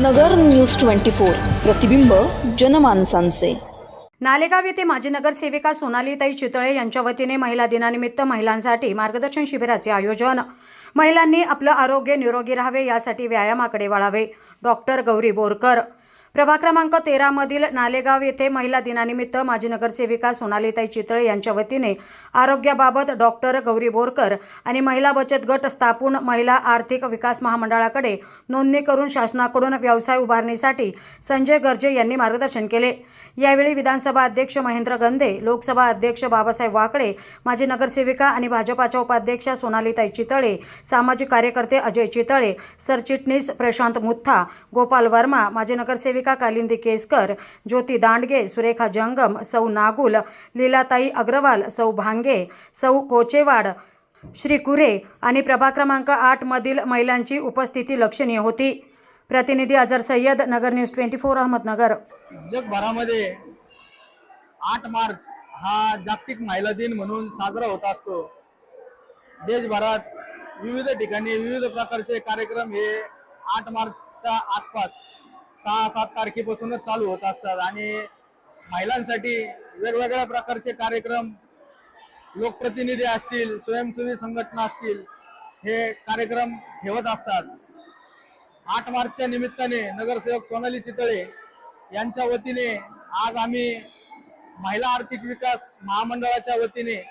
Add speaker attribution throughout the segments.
Speaker 1: नगर news twenty four. प्रतिबिंब जनमानसांचे.
Speaker 2: नालेगाव येथे माजी नगरसेविका सोनालीताई चितळे यांच्या वतीने महिला दिनानिमित्त महिलांसाठी मार्गदर्शन शिबिराचे आयोजन. महिलांनी आपलं आरोग्य निरोगी राहावे यासाठी व्यायामाकडे वळावे. डॉक्टर गौरी बोरकर. प्रभाग क्रमांक तेरामधील नालेगाव येथे महिला दिनानिमित्त माजी नगरसेविका सोनालीताई चितळे यांच्या वतीने आरोग्याबाबत डॉक्टर गौरी बोरकर आणि महिला बचत गट स्थापून महिला आर्थिक विकास महामंडळाकडे नोंदणी करून शासनाकडून व्यवसाय उभारणीसाठी संजय गर्जे यांनी मार्गदर्शन केले. यावेळी विधानसभा अध्यक्ष महेंद्र गंदे लोकसभा अध्यक्ष बाबासाहेब वाकळे माजी नगरसेविका आणि भाजपाच्या उपाध्यक्षा सोनालीताई चितळे सामाजिक कार्यकर्ते अजय चितळे सरचिटणीस प्रशांत मुथा गोपाल वर्मा माजी नगरसेविका कालिंदी केसकर ज्योती दांडगे सुरेखा जंगम सौ नागुल लीलाताई अग्रवाल सौ भांगे सौ कोचेवाड श्री कुरे आणि प्रभाग क्रमांक आठमधील महिलांची उपस्थिती लक्षणीय होती. प्रतिनिधी Azhar Sayyad Nagar news twenty four Ahmednagar.
Speaker 3: जगभरामध्ये आठ मार्च हा जागतिक महिला दिन म्हणून साजरा होत असतो. देशभरात विविध ठिकाणी विविध प्रकारचे कार्यक्रम हे आठ मार्चच्या आसपास सहा सात तारखेपासूनच चालू होत असतात आणि महिलांसाठी वेगवेगळ्या प्रकारचे कार्यक्रम लोकप्रतिनिधी असतील स्वयंसेवी संघटना असतील हे कार्यक्रम ठेवत असतात. आठ मार्चच्या निमित्ताने नगरसेवक सोनाली चितळे यांच्या वतीने आज आम्ही महिला आर्थिक विकास महामंडळाच्या वतीने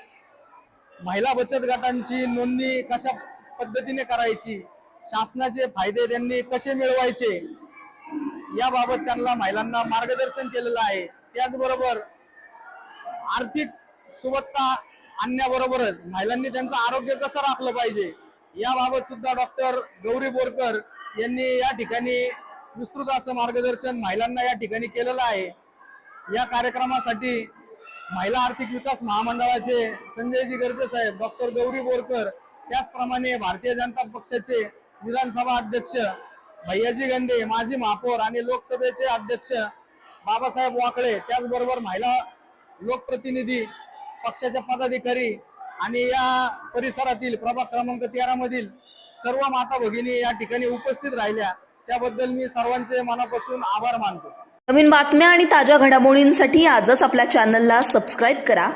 Speaker 3: महिला बचत गटांची नोंदणी कशा पद्धतीने करायची शासनाचे फायदे त्यांनी कसे मिळवायचे याबाबत त्यांना महिलांना मार्गदर्शन केलेलं आहे. त्याचबरोबर आर्थिक सुबत्ता आणण्याबरोबरच महिलांनी त्यांचं आरोग्य कसं राखलं पाहिजे याबाबत सुद्धा डॉक्टर गौरी बोरकर यांनी या ठिकाणी विस्तृत असं मार्गदर्शन महिलांना या ठिकाणी केलेलं आहे. या कार्यक्रमासाठी महिला आर्थिक विकास महामंडळाचे संजयजी गर्जे साहेब डॉक्टर गौरी बोरकर त्याचप्रमाणे भारतीय जनता पक्षाचे विधानसभा अध्यक्ष भैयाजी गंदे माजी महापौर आणि लोकसभेचे अध्यक्ष बाबासाहेब वाकळे त्याचबरोबर महिला लोकप्रतिनिधी पक्षाच्या पदाधिकारी आणि या परिसरातील प्रभाग क्रमांक तेरा मधील सर्व माता भगिनी या ठिकाणी उपस्थित राहिल्या. त्याबद्दल मी सर्वांचे मनापासून आभार मानतो.
Speaker 1: नवीन बातम्या आणि ताज्या घडामोडींसाठी आजच आपल्या चॅनलला सबस्क्राईब करा.